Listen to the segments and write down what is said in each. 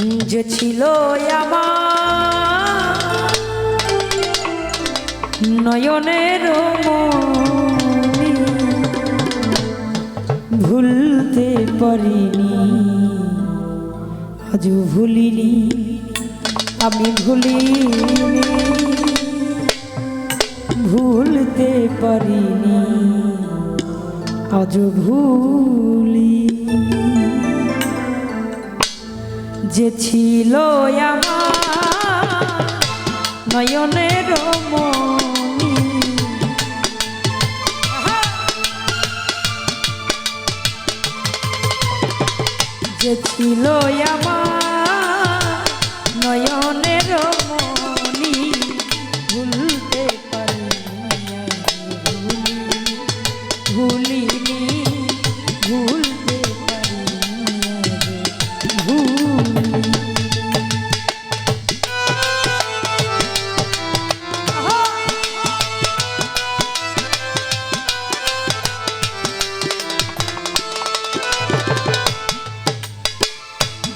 যে ছিল নয়নের ভুলতে পারিনি আজও ভুলিনি আমি ভুলিনি। ভুলতে পারিনি আজও ভুলি যে ছিল নয়নের মনি যে ছিল আমার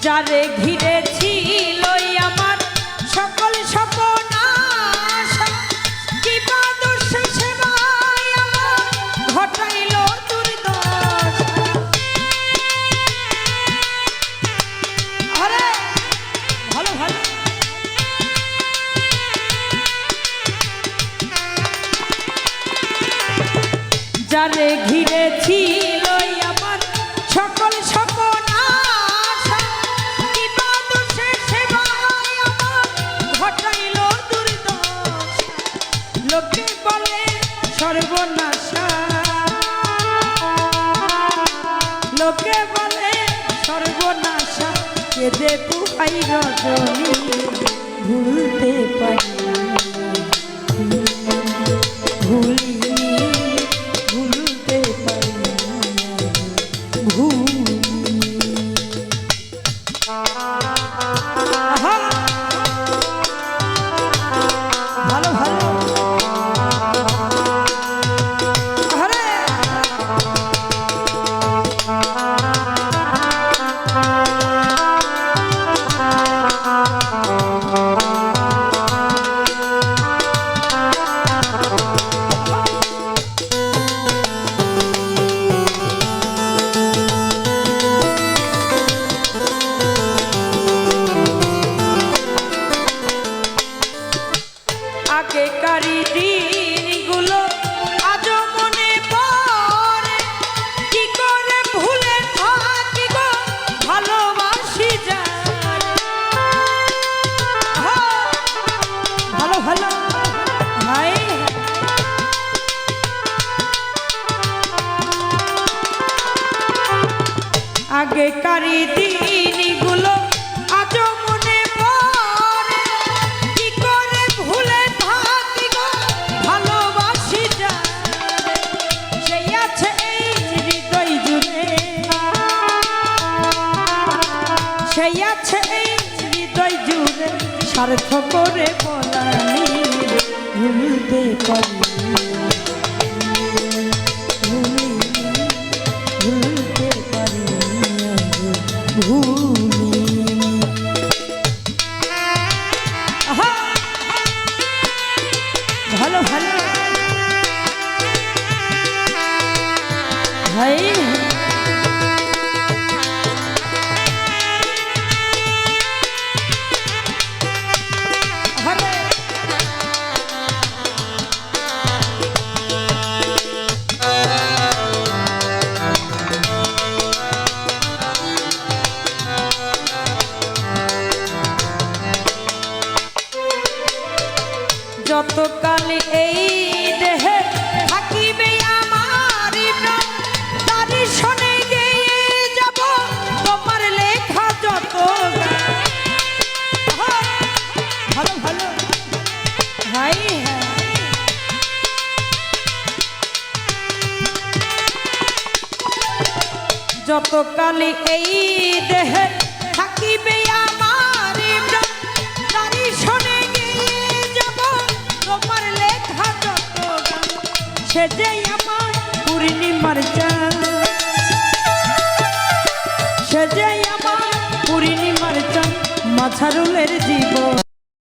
যারে ঘিরে ছিল আমার সকল স্বপ্ন আশা, কি লোকে বলে সর্বনাশা। লোকে বলে সর্বনাশা কেঁদে পুহাই রজনী ভুলতে পারি ভুলিনি দিনগুলো করে হ্যাঁ, ভালো ভালো হাই আগেকারই দিনগুলো আছে এই হৃদয় জুড়ে স্বার্থ করে বলানি ভুলতে পারি। যতকাল এই দেহে থাকিবে আমার তারি শোনে গিয়ে যাব তোমার যত। ভালো এই দেহে সে যে আমার পূর্ণিমার চাঁদ সে যে আমার পূর্ণিমার চাঁদ ঝাড়ুলের জীবন।